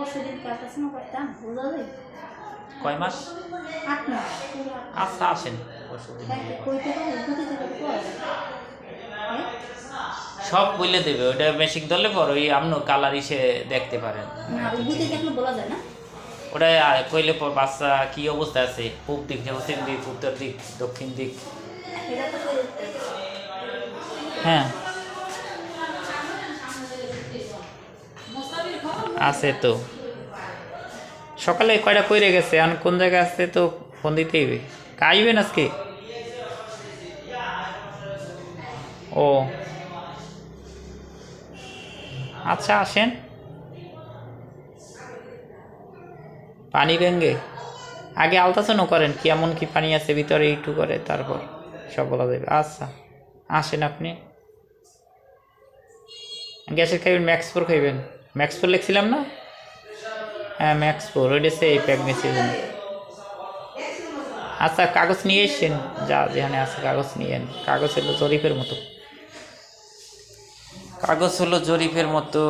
পরশু দিন করতাম বুঝলি কয় মাস? আট মাস। আচ্ছা আসেন পড়া হ্যাঁ সব বলে দেবে ওটা বেশিক ধরলে পর ওই আপনি কালার ইসে দেখতে পারেন। না বলা যায় না। ওটা কইলে পর বাচ্চা কি অবস্থা আছে? পূব দিক পশ্চিম দিক উত্তর দিক দক্ষিণ দিক। হ্যাঁ। আছে তো। সকালে কয়টা কইরে গেছে? এখন কোন জায়গায় আসছে তো ফোন দিতেই হবে আইবেন আজকে? ও। আচ্ছা আসেন। পানি ব্যাঙ্গে আগে আলট্রাসাউন্ড করেন কেমন কি পানি আছে ভিতরে একটু করে, তারপর সব বলা যাবে। আচ্ছা আসেন আপনি। গ্যাসের খাইবেন ম্যাক্স ফোর খাইবেন। ম্যাক্স ফোর লিখছিলাম না? হ্যাঁ ম্যাক্স ফোর ওইটাছে এই প্যাক মেসেজেন আচ্ছা কাগজ নিয়ে এসছেন? যা যেখানে আছে কাগজ নিয়েন কাগজ হলো জরিফের মতো। কাগজ হলো জরিফের মতো।